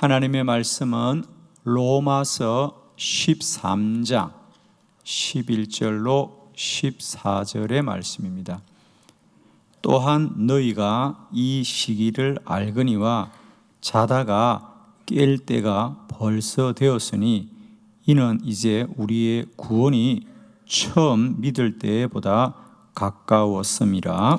하나님의 말씀은 로마서 13장 11절로 14절의 말씀입니다. 또한 너희가 이 시기를 알거니와 자다가 깰 때가 벌써 되었으니 이는 이제 우리의 구원이 처음 믿을 때보다 가까웠음이라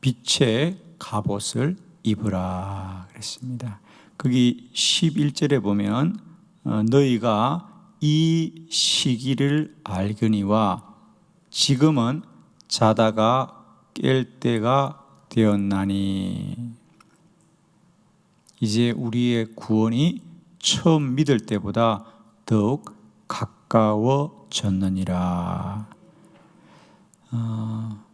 네, 빛의 갑옷을 입으라 그랬습니다. 거기 11절에 보면 어, 너희가 이 시기를 알거니와 지금은 자다가 깰 때가 되었나니 이제 우리의 구원이 처음 믿을 때보다 더욱 가까워졌느니라. 어,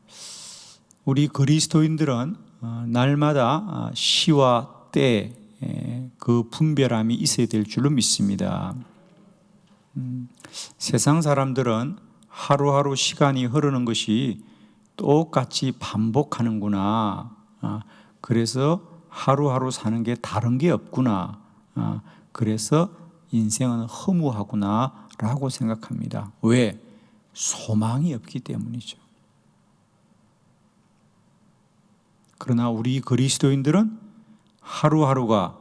우리 그리스도인들은 어, 날마다 아, 시와 때 그 분별함이 있어야 될 줄로 믿습니다. 음, 세상 사람들은 하루하루 시간이 흐르는 것이 똑같이 반복하는구나. 아, 그래서 하루하루 사는 게 다른 게 없구나. 아, 그래서 인생은 허무하구나 라고 생각합니다. 왜? 소망이 없기 때문이죠. 그러나 우리 그리스도인들은 하루하루가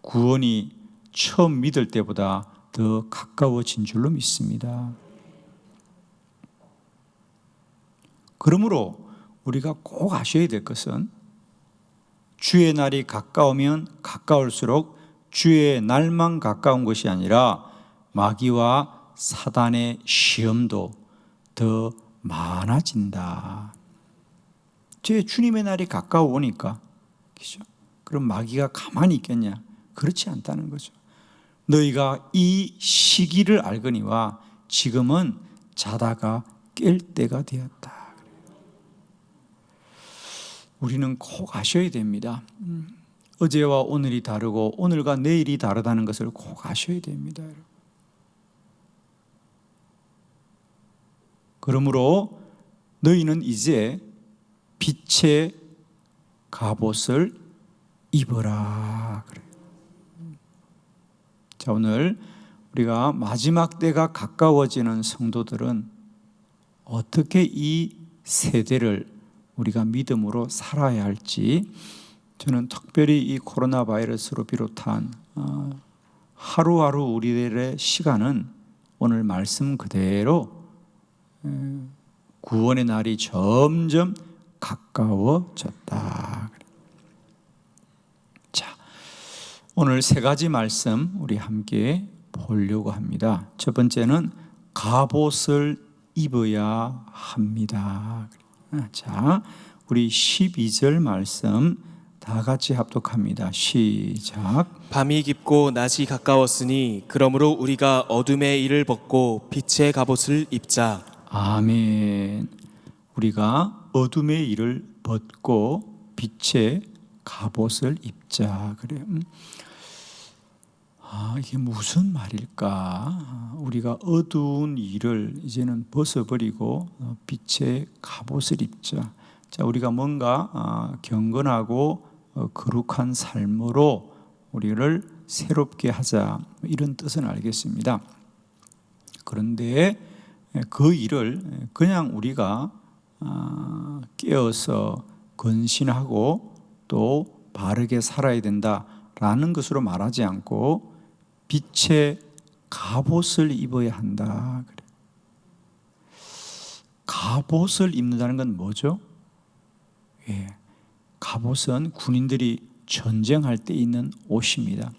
구원이 처음 믿을 때보다 더 가까워진 줄로 믿습니다. 그러므로 우리가 꼭 아셔야 될 것은 주의 날이 가까우면 가까울수록 주의 날만 가까운 것이 아니라 마귀와 사단의 시험도 더 많아진다. 제 주님의 날이 가까워오니까, 그죠? 그럼 마귀가 가만히 있겠냐? 그렇지 않다는 거죠. 너희가 이 시기를 알거니와 지금은 자다가 깰 때가 되었다. 우리는 꼭 아셔야 됩니다. 음, 어제와 오늘이 다르고 오늘과 내일이 다르다는 것을 꼭 아셔야 됩니다. 그러므로 너희는 이제 빛의 갑옷을 입어라. 자, 오늘 우리가 마지막 때가 가까워지는 성도들은 어떻게 이 세대를 우리가 믿음으로 살아야 할지 저는 특별히 이 코로나 바이러스로 비롯한 어, 하루하루 우리들의 시간은 오늘 말씀 그대로 구원의 날이 점점 가까워졌다. 자, 오늘 세 가지 말씀 우리 함께 보려고 합니다. 첫 번째는 갑옷을 입어야 합니다. 자, 우리 12절 말씀 다 같이 합독합니다. 시작. 밤이 깊고 낮이 가까웠으니 그러므로 우리가 어둠의 일을 벗고 빛의 갑옷을 입자. 아멘. 우리가 어둠의 일을 벗고 빛의 갑옷을 입자. 그래. 음. 아, 이게 무슨 말일까? 우리가 어두운 일을 이제는 벗어버리고 어, 빛의 갑옷을 입자. 자, 우리가 뭔가 아, 경건하고 어, 거룩한 삶으로 우리를 새롭게 하자. 이런 뜻은 알겠습니다. 그런데 그 일을 그냥 우리가 아, 깨어서 건신하고 또 바르게 살아야 된다라는 것으로 말하지 않고 빛의 갑옷을 입어야 한다. 갑옷을 입는다는 건 뭐죠? 예. 갑옷은 군인들이 전쟁할 때 입는 옷입니다.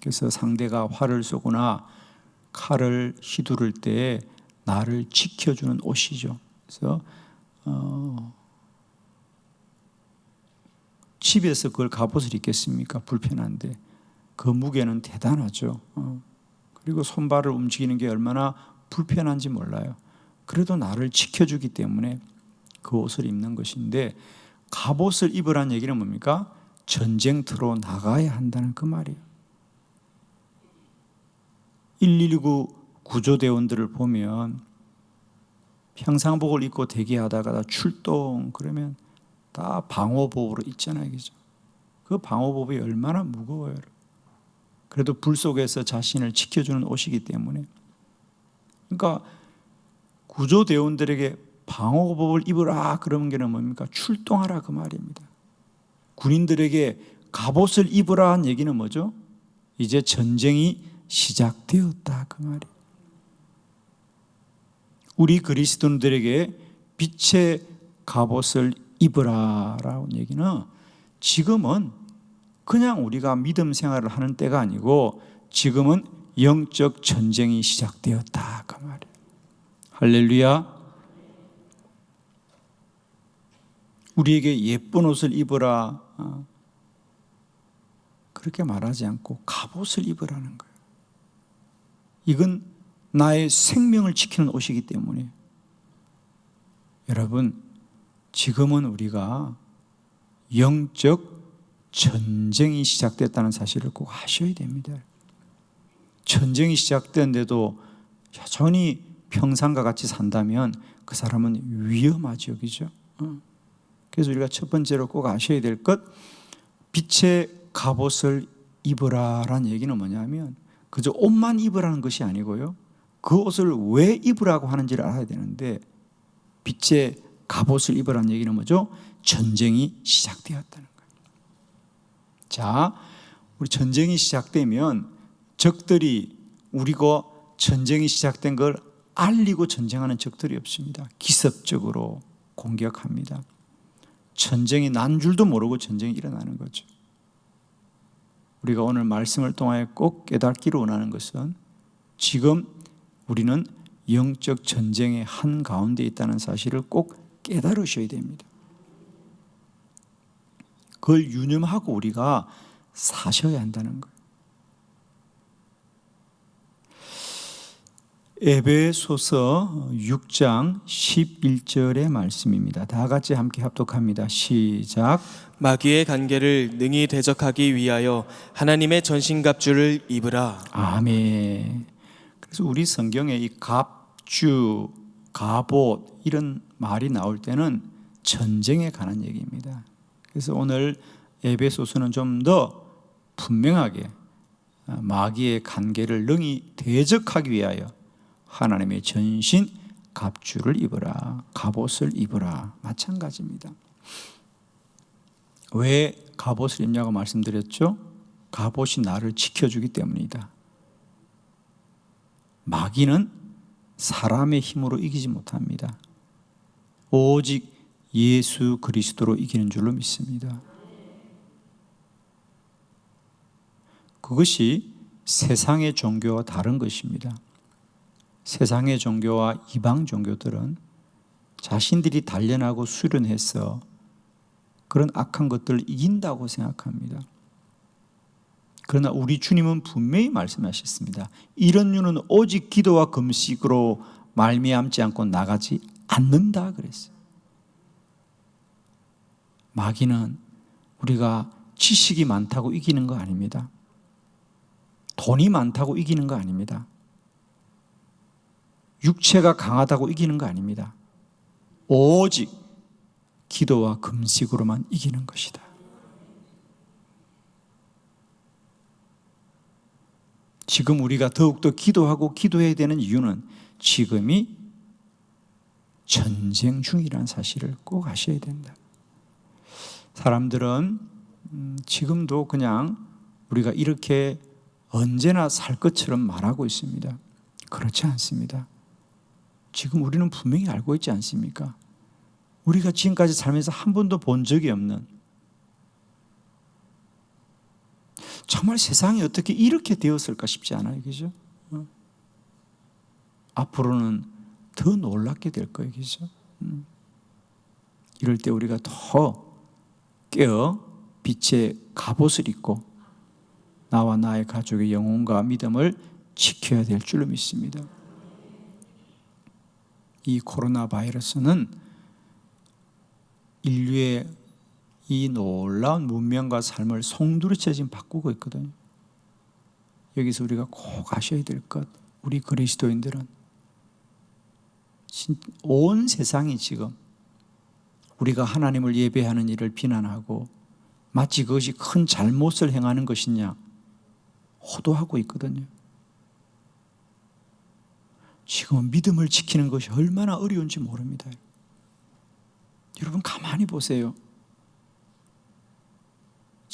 그래서 상대가 활을 쏘거나 칼을 휘두를 때 나를 지켜주는 옷이죠. 그래서 어, 집에서 그걸 갑옷을 입겠습니까? 불편한데 그 무게는 대단하죠. 어. 그리고 손발을 움직이는 게 얼마나 불편한지 몰라요. 그래도 나를 지켜주기 때문에 그 옷을 입는 것인데 갑옷을 입으란 얘기는 뭡니까? 전쟁터로 나가야 한다는 그 말이에요. 119 구조대원들을 보면 평상복을 입고 대기하다가 다 출동 그러면 다 방호복으로 있잖아요, 그죠? 그 방호복이 얼마나 무거워요. 그래도 불 속에서 자신을 지켜주는 옷이기 때문에. 그러니까 구조대원들에게 방호복을 입으라 그런 게 뭡니까? 출동하라 그 말입니다. 군인들에게 갑옷을 입으라 한 얘기는 뭐죠? 이제 전쟁이 시작되었다 그 말이. 우리 그리스도인들에게 빛의 갑옷을 입으라라는 얘기는 지금은 그냥 우리가 믿음 생활을 하는 때가 아니고 지금은 영적 전쟁이 시작되었다 그 말이에요. 할렐루야. 우리에게 예쁜 옷을 입으라 어, 그렇게 말하지 않고 갑옷을 입으라는 거예요. 이건 나의 생명을 지키는 옷이기 때문에 여러분 지금은 우리가 영적 전쟁이 시작됐다는 사실을 꼭 아셔야 됩니다. 전쟁이 시작됐는데도 여전히 평상과 같이 산다면 그 사람은 위험하죠, 그죠? 어. 그래서 우리가 첫 번째로 꼭 아셔야 될 것, 빛의 갑옷을 입으라라는 얘기는 뭐냐면 그저 옷만 입으라는 것이 아니고요. 그 옷을 왜 입으라고 하는지를 알아야 되는데 빛의 갑옷을 입으라는 얘기는 뭐죠? 전쟁이 시작되었다는 거예요. 자, 우리 전쟁이 시작되면 적들이 우리가 전쟁이 시작된 걸 알리고 전쟁하는 적들이 없습니다. 기습적으로 공격합니다. 전쟁이 난 줄도 모르고 전쟁이 일어나는 거죠. 우리가 오늘 말씀을 통하여 꼭 깨닫기를 원하는 것은 지금 우리는 영적 전쟁의 한 가운데 있다는 사실을 꼭 깨달으셔야 됩니다. 그걸 유념하고 우리가 사셔야 한다는 거예요. 에베소서 6장 11절의 말씀입니다. 다 같이 함께 합독합니다. 시작. 마귀의 관계를 능히 대적하기 위하여 하나님의 전신갑주를 입으라. 아멘. 그래서 우리 성경에 이 갑주, 갑옷 이런 말이 나올 때는 전쟁에 관한 얘기입니다. 그래서 오늘 에베소서는 좀 더 분명하게 마귀의 관계를 능히 대적하기 위하여 하나님의 전신 갑주를 입으라, 갑옷을 입으라 마찬가지입니다. 왜 갑옷을 입냐고 말씀드렸죠? 갑옷이 나를 지켜주기 때문이다. 마귀는 사람의 힘으로 이기지 못합니다. 오직 예수 그리스도로 이기는 줄로 믿습니다. 그것이 세상의 종교와 다른 것입니다. 세상의 종교와 이방 종교들은 자신들이 단련하고 수련해서 그런 악한 것들을 이긴다고 생각합니다. 그러나 우리 주님은 분명히 말씀하셨습니다. 이런 유는 오직 기도와 금식으로 말미암지 않고 나가지 않는다 그랬어요. 마귀는 우리가 지식이 많다고 이기는 거 아닙니다. 돈이 많다고 이기는 거 아닙니다. 육체가 강하다고 이기는 거 아닙니다. 오직 기도와 금식으로만 이기는 것이다. 지금 우리가 더욱더 기도하고 기도해야 되는 이유는 지금이 전쟁 중이라는 사실을 꼭 아셔야 된다. 사람들은 음, 지금도 그냥 우리가 이렇게 언제나 살 것처럼 말하고 있습니다. 그렇지 않습니다. 지금 우리는 분명히 알고 있지 않습니까? 우리가 지금까지 살면서 한 번도 본 적이 없는 정말 세상이 어떻게 이렇게 되었을까 싶지 않아요. 그죠? 어? 앞으로는 더 놀랍게 될 거예요. 그죠? 음. 이럴 때 우리가 더 깨어 빛의 갑옷을 입고 나와 나의 가족의 영혼과 믿음을 지켜야 될 줄로 믿습니다. 이 코로나 바이러스는 인류의 이 놀라운 문명과 삶을 송두리째 지금 바꾸고 있거든요. 여기서 우리가 꼭 아셔야 될 것, 우리 그리스도인들은 진- 온 세상이 지금 우리가 하나님을 예배하는 일을 비난하고 마치 그것이 큰 잘못을 행하는 것이냐 호도하고 있거든요. 지금은 믿음을 지키는 것이 얼마나 어려운지 모릅니다. 여러분 가만히 보세요.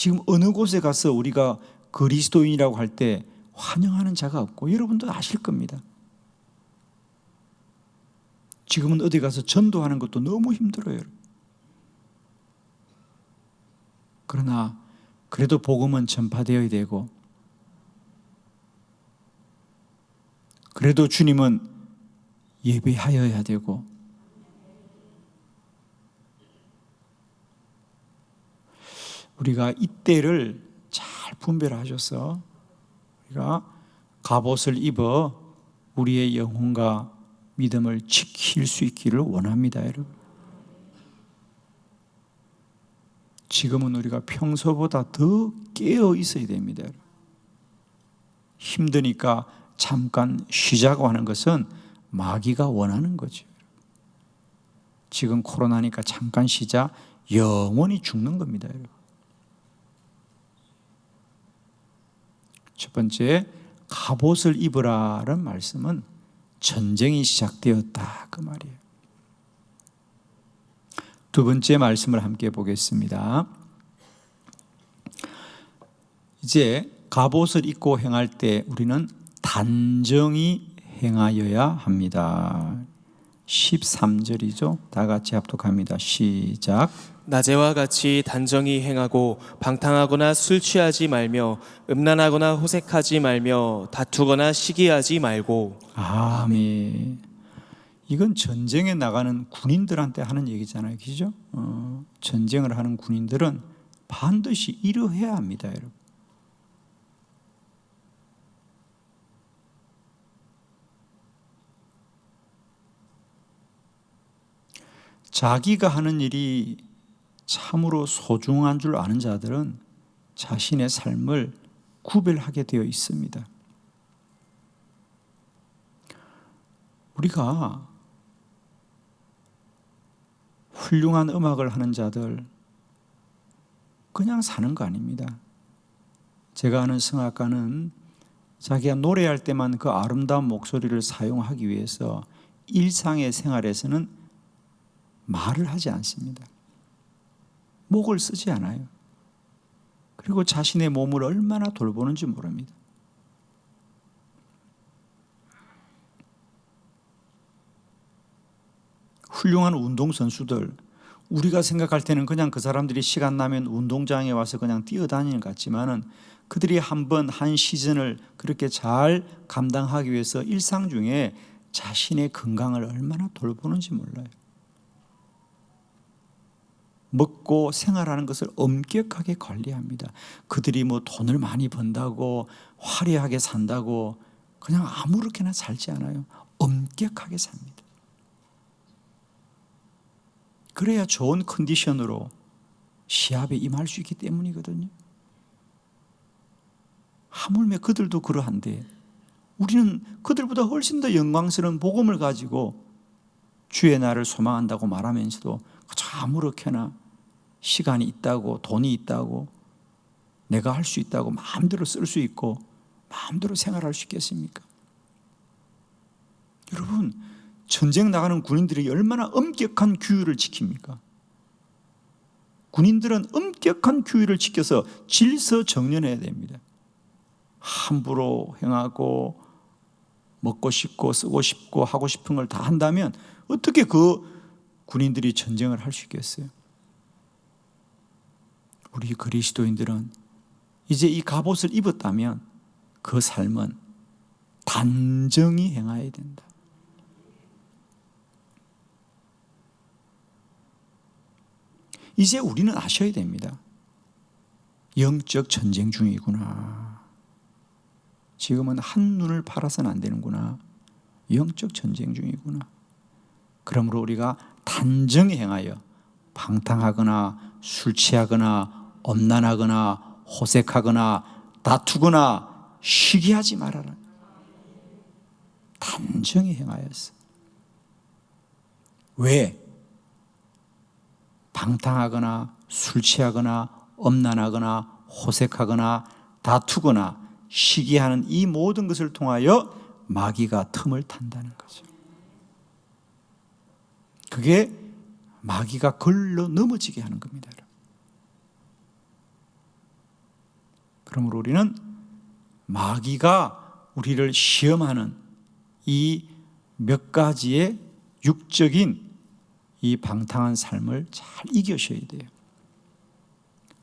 지금 어느 곳에 가서 우리가 그리스도인이라고 할 때 환영하는 자가 없고 여러분도 아실 겁니다. 지금은 어디 가서 전도하는 것도 너무 힘들어요. 그러나 그래도 복음은 전파되어야 되고 그래도 주님은 예배하여야 되고 우리가 이때를 잘 분별하셔서 우리가 갑옷을 입어 우리의 영혼과 믿음을 지킬 수 있기를 원합니다, 여러분. 지금은 우리가 평소보다 더 깨어 있어야 됩니다. 힘드니까 잠깐 쉬자고 하는 것은 마귀가 원하는 거죠. 지금 코로나니까 잠깐 쉬자 영원히 죽는 겁니다, 여러분. 첫 번째 갑옷을 입으라는 말씀은 전쟁이 시작되었다 그 말이에요. 두 번째 말씀을 함께 보겠습니다. 이제 갑옷을 입고 행할 때 우리는 단정히 행하여야 합니다. 13절이죠. 다 같이 합독합니다. 시작. 낮에와 같이 단정히 행하고 방탕하거나 술 취하지 말며 음란하거나 호색하지 말며 다투거나 시기하지 말고 아멘. 이건 전쟁에 나가는 군인들한테 하는 얘기잖아요. 그죠? 어, 전쟁을 하는 군인들은 반드시 이러해야 합니다, 여러분. 자기가 하는 일이 참으로 소중한 줄 아는 자들은 자신의 삶을 구별하게 되어 있습니다. 우리가 훌륭한 음악을 하는 자들 그냥 사는 거 아닙니다. 제가 아는 성악가는 자기가 노래할 때만 그 아름다운 목소리를 사용하기 위해서 일상의 생활에서는 말을 하지 않습니다. 목을 쓰지 않아요. 그리고 자신의 몸을 얼마나 돌보는지 모릅니다. 훌륭한 운동선수들, 우리가 생각할 때는 그냥 그 사람들이 시간 나면 운동장에 와서 그냥 뛰어다니는 것 같지만은 그들이 한 번 한 시즌을 그렇게 잘 감당하기 위해서 일상 중에 자신의 건강을 얼마나 돌보는지 몰라요. 먹고 생활하는 것을 엄격하게 관리합니다. 그들이 뭐 돈을 많이 번다고 화려하게 산다고 그냥 아무렇게나 살지 않아요. 엄격하게 삽니다. 그래야 좋은 컨디션으로 시합에 임할 수 있기 때문이거든요. 하물며 그들도 그러한데 우리는 그들보다 훨씬 더 영광스러운 복음을 가지고 주의 날을 소망한다고 말하면서도 아무렇게나 시간이 있다고 돈이 있다고 내가 할 수 있다고 마음대로 쓸 수 있고 마음대로 생활할 수 있겠습니까? 여러분 전쟁 나가는 군인들이 얼마나 엄격한 규율을 지킵니까? 군인들은 엄격한 규율을 지켜서 질서 정연해야 됩니다. 함부로 행하고 먹고 싶고 쓰고 싶고 하고 싶은 걸 다 한다면 어떻게 그 군인들이 전쟁을 할 수 있겠어요? 우리 그리스도인들은 이제 이 갑옷을 입었다면 그 삶은 단정히 행해야 된다. 이제 우리는 아셔야 됩니다. 영적 전쟁 중이구나. 지금은 한 눈을 팔아서는 안 되는구나. 영적 전쟁 중이구나. 그러므로 우리가 단정히 행하여 방탕하거나 술 취하거나 엄난하거나 호색하거나 다투거나 시기하지 말아라. 단정히 행하였어. 왜? 방탕하거나 술 취하거나 엄난하거나 호색하거나 다투거나 시기하는 이 모든 것을 통하여 마귀가 틈을 탄다는 거죠. 그게 마귀가 걸러 넘어지게 하는 겁니다. 그러므로 우리는 마귀가 우리를 시험하는 이 몇 가지의 육적인 이 방탕한 삶을 잘 이겨셔야 돼요.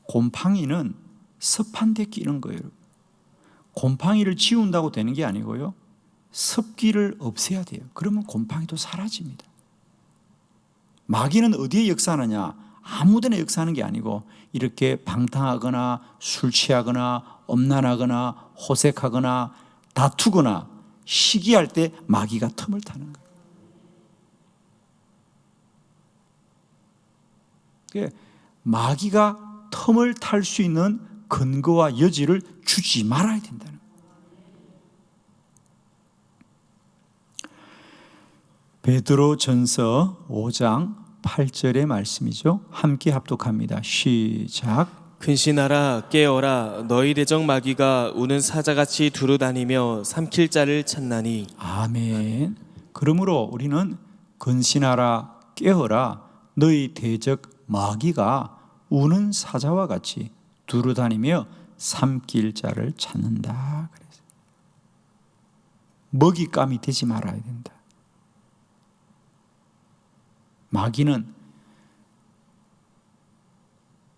곰팡이는 습한 데 끼는 거예요. 곰팡이를 지운다고 되는 게 아니고요. 습기를 없애야 돼요. 그러면 곰팡이도 사라집니다. 마귀는 어디에 역사하느냐? 아무데나 역사하는 게 아니고 이렇게 방탕하거나 술 취하거나 엄난하거나 호색하거나 다투거나 시기할 때 마귀가 틈을 타는 거예요. 마귀가 틈을 탈 수 있는 근거와 여지를 주지 말아야 된다는 거예요. 베드로 전서 5장 8절의 말씀이죠. 함께 합독합니다. 시작. 근신하라 깨어라 너희 대적 마귀가 우는 사자같이 두루다니며 삼킬 자를 찾나니 아멘. 그러므로 우리는 근신하라 깨어라 너희 대적 마귀가 우는 사자와 같이 두루다니며 삼킬 자를 찾는다. 그래서 먹잇감이 되지 말아야 된다. 마귀는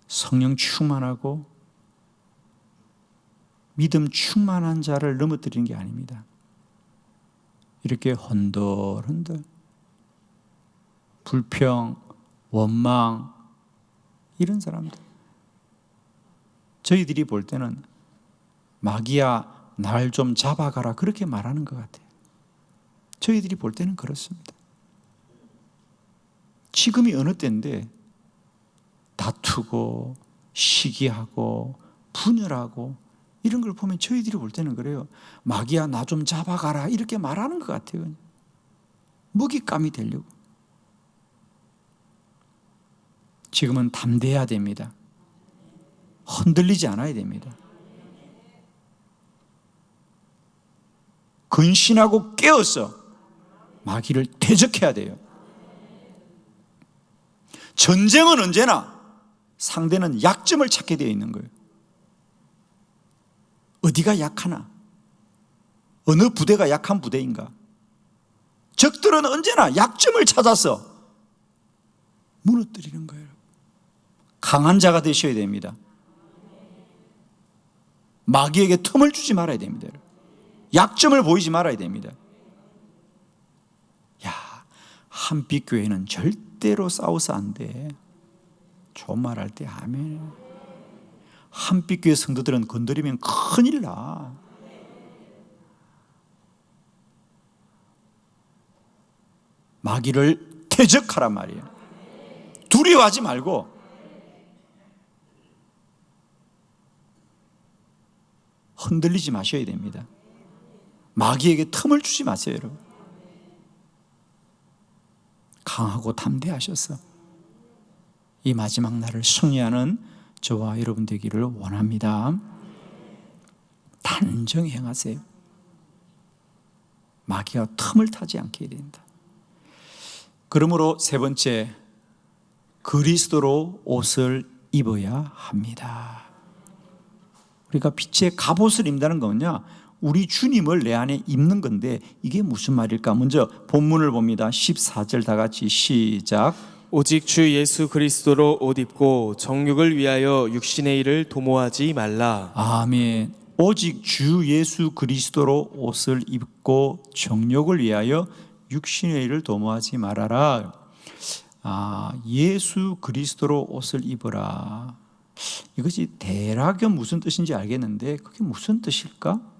성령 충만하고 믿음 충만한 자를 넘어뜨리는 게 아닙니다. 이렇게 헌들헌들 불평, 원망 이런 사람들 저희들이 볼 때는 마귀야 날 좀 잡아가라 그렇게 말하는 것 같아요. 저희들이 볼 때는 그렇습니다. 지금이 어느 때인데 다투고 시기하고 분열하고 이런 걸 보면 저희들이 볼 때는 그래요. 마귀야 나 좀 잡아가라 이렇게 말하는 것 같아요. 먹잇감이 되려고. 지금은 담대해야 됩니다. 흔들리지 않아야 됩니다. 근신하고 깨어서 마귀를 대적해야 돼요. 전쟁은 언제나 상대는 약점을 찾게 되어 있는 거예요. 어디가 약하나? 어느 부대가 약한 부대인가? 적들은 언제나 약점을 찾아서 무너뜨리는 거예요. 강한 자가 되셔야 됩니다. 마귀에게 틈을 주지 말아야 됩니다. 약점을 보이지 말아야 됩니다. 야, 한빛 교회는 절대 로 싸워서 안 돼. 좋은 말할 때 아멘. 한빛 교회 성도들은 건드리면 큰일 나. 마귀를 대적하란 말이에요. 두려워하지 말고 흔들리지 마셔야 됩니다. 마귀에게 틈을 주지 마세요, 여러분. 강하고 담대하셔서 이 마지막 날을 승리하는 저와 여러분 되기를 원합니다. 단정히 행하세요. 마귀가 틈을 타지 않게 된다. 그러므로 세 번째, 그리스도로 옷을 입어야 합니다. 우리가 빛의 갑옷을 입는다는 거는요, 우리 주님을 내 안에 입는 건데 이게 무슨 말일까? 먼저 본문을 봅니다. 14절 다 같이 시작. 오직 주 예수 그리스도로 옷 입고 정욕을 위하여 육신의 일을 도모하지 말라 아멘. 오직 주 예수 그리스도로 옷을 입고 정욕을 위하여 육신의 일을 도모하지 말아라. 아, 예수 그리스도로 옷을 입어라. 이것이 대략은 무슨 뜻인지 알겠는데 그게 무슨 뜻일까?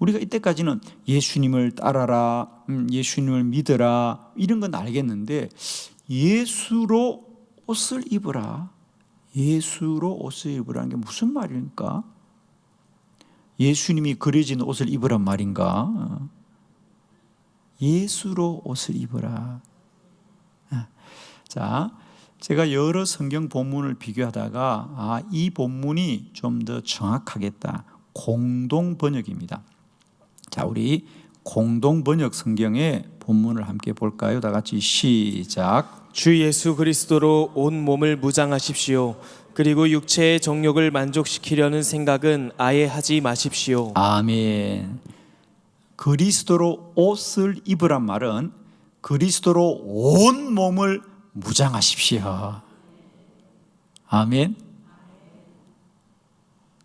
우리가 이때까지는 예수님을 따라라, 음, 예수님을 믿어라 이런 건 알겠는데 예수로 옷을 입으라, 예수로 옷을 입으라는 게 무슨 말입니까? 예수님이 그려진 옷을 입으란 말인가? 예수로 옷을 입으라. 자, 제가 여러 성경 본문을 비교하다가 아, 이 본문이 좀 더 정확하겠다. 공동 번역입니다. 자, 우리 공동 번역 성경의 본문을 함께 볼까요? 다 같이 시작. 주 예수 그리스도로 온 몸을 무장하십시오. 그리고 육체의 정욕을 만족시키려는 생각은 아예 하지 마십시오. 아멘. 그리스도로 옷을 입으란 말은 그리스도로 온 몸을 무장하십시오. 아멘.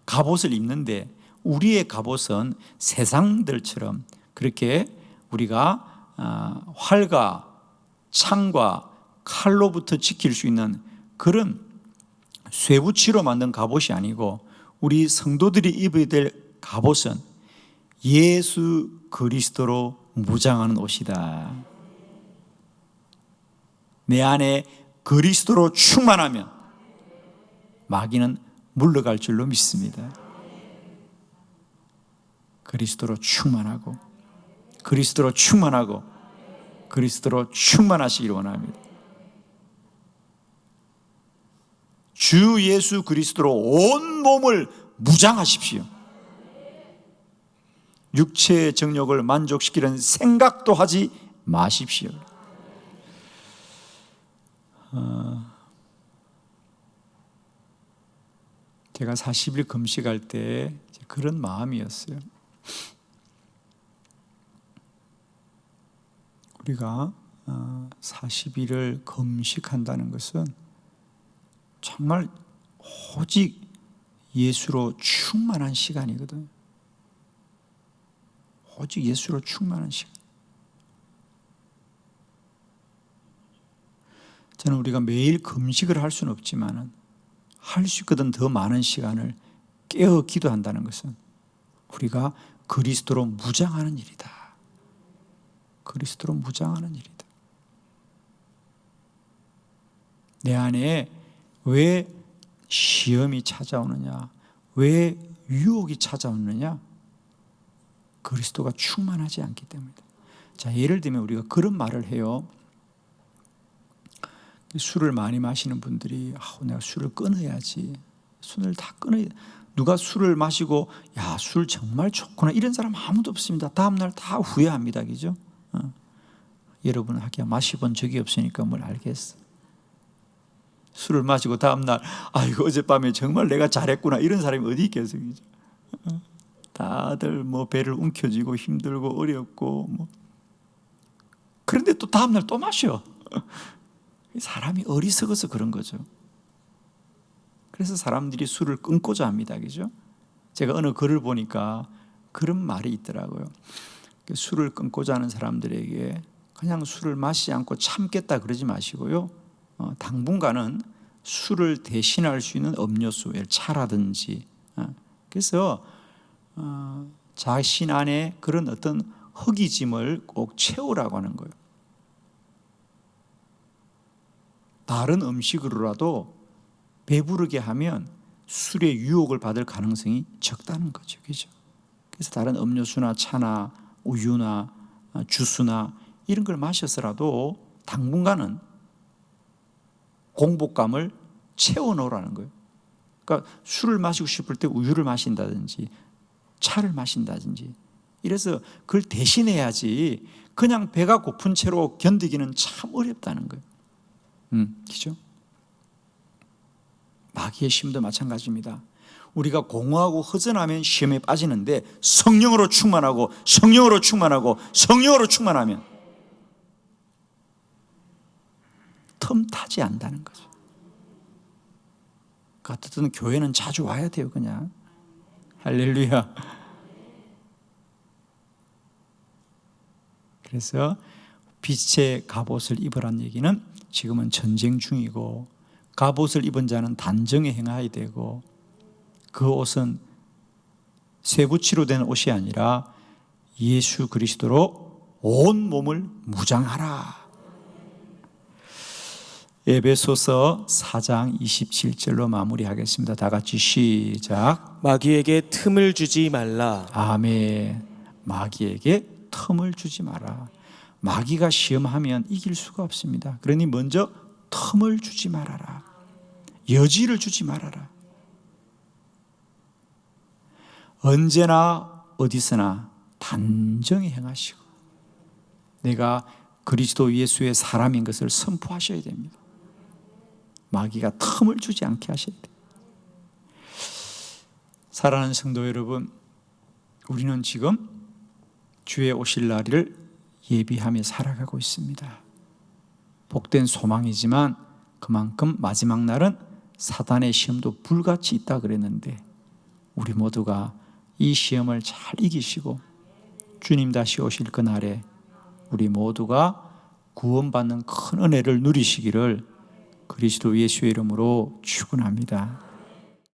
갑옷을 입는데 우리의 갑옷은 세상들처럼 그렇게 우리가 아, 활과 창과 칼로부터 지킬 수 있는 그런 쇠붙이로 만든 갑옷이 아니고 우리 성도들이 입어야 될 갑옷은 예수 그리스도로 무장하는 옷이다. 내 안에 그리스도로 충만하면 마귀는 물러갈 줄로 믿습니다. 그리스도로 충만하고 그리스도로 충만하고 그리스도로 충만하시기를 원합니다. 주 예수 그리스도로 온 몸을 무장하십시오. 육체의 정욕을 만족시키는 생각도 하지 마십시오. 어, 제가 40일 금식할 때 그런 마음이었어요. 우리가 40일을 금식한다는 것은 정말 오직 예수로 충만한 시간이거든. 오직 예수로 충만한 시간. 저는 우리가 매일 금식을 할 수는 없지만은 할수 있거든 더 많은 시간을 깨어 기도한다는 것은 우리가 그리스도로 무장하는 일이다. 그리스도로 무장하는 일이다. 내 안에 왜 시험이 찾아오느냐? 왜 유혹이 찾아오느냐? 그리스도가 충만하지 않기 때문이다. 자, 예를 들면 우리가 그런 말을 해요. 술을 많이 마시는 분들이 아, 내가 술을 끊어야지. 술을 다 끊어야 누가 술을 마시고 야, 술 정말 좋구나. 이런 사람 아무도 없습니다. 다음 날 다 후회합니다. 그죠? 어. 여러분은 하기야 마시본 적이 없으니까 뭘 알겠어. 술을 마시고 다음 날 아이고 어젯밤에 정말 내가 잘했구나. 이런 사람이 어디 있겠어요. 그죠? 어. 다들 뭐 배를 움켜쥐고 힘들고 어렵고 뭐 그런데 또 다음 날 또 마셔. 사람이 어리석어서 그런 거죠. 그래서 사람들이 술을 끊고자 합니다. 그죠? 제가 어느 글을 보니까 그런 말이 있더라고요. 술을 끊고자 하는 사람들에게 그냥 술을 마시지 않고 참겠다 그러지 마시고요. 어, 당분간은 술을 대신할 수 있는 음료수, 차라든지. 어, 그래서 어, 자신 안에 그런 어떤 허기짐을 꼭 채우라고 하는 거예요. 다른 음식으로라도 배부르게 하면 술의 유혹을 받을 가능성이 적다는 거죠. 그죠? 그래서 다른 음료수나 차나 우유나 주스나 이런 걸 마셔서라도 당분간은 공복감을 채워 넣으라는 거예요. 그러니까 술을 마시고 싶을 때 우유를 마신다든지 차를 마신다든지 이래서 그걸 대신해야지 그냥 배가 고픈 채로 견디기는 참 어렵다는 거예요. 음, 그죠? 마귀의 심도 마찬가지입니다. 우리가 공허하고 허전하면 시험에 빠지는데 성령으로 충만하고 성령으로 충만하고 성령으로 충만하면 틈 타지 않는다는 거죠. 같은 교회는 자주 와야 돼요, 그냥. 할렐루야. 그래서 빛의 갑옷을 입으란 얘기는 지금은 전쟁 중이고 갑옷을 입은 자는 단정에 행하야 되고 그 옷은 쇠붙이로 된 옷이 아니라 예수 그리스도로 온 몸을 무장하라. 에베소서 4장 27절로 마무리하겠습니다. 다 같이 시작. 마귀에게 틈을 주지 말라. 아멘. 마귀에게 틈을 주지 마라. 마귀가 시험하면 이길 수가 없습니다. 그러니 먼저 틈을 주지 말아라. 여지를 주지 말아라. 언제나 어디서나 단정히 행하시고 내가 그리스도 예수의 사람인 것을 선포하셔야 됩니다. 마귀가 틈을 주지 않게 하셔야 돼요. 사랑하는 성도 여러분, 우리는 지금 주의 오실 날을 예비하며 살아가고 있습니다. 복된 소망이지만 그만큼 마지막 날은 사단의 시험도 불같이 있다 그랬는데 우리 모두가 이 시험을 잘 이기시고 주님 다시 오실 그날에 우리 모두가 구원받는 큰 은혜를 누리시기를 그리스도 예수의 이름으로 축원합니다.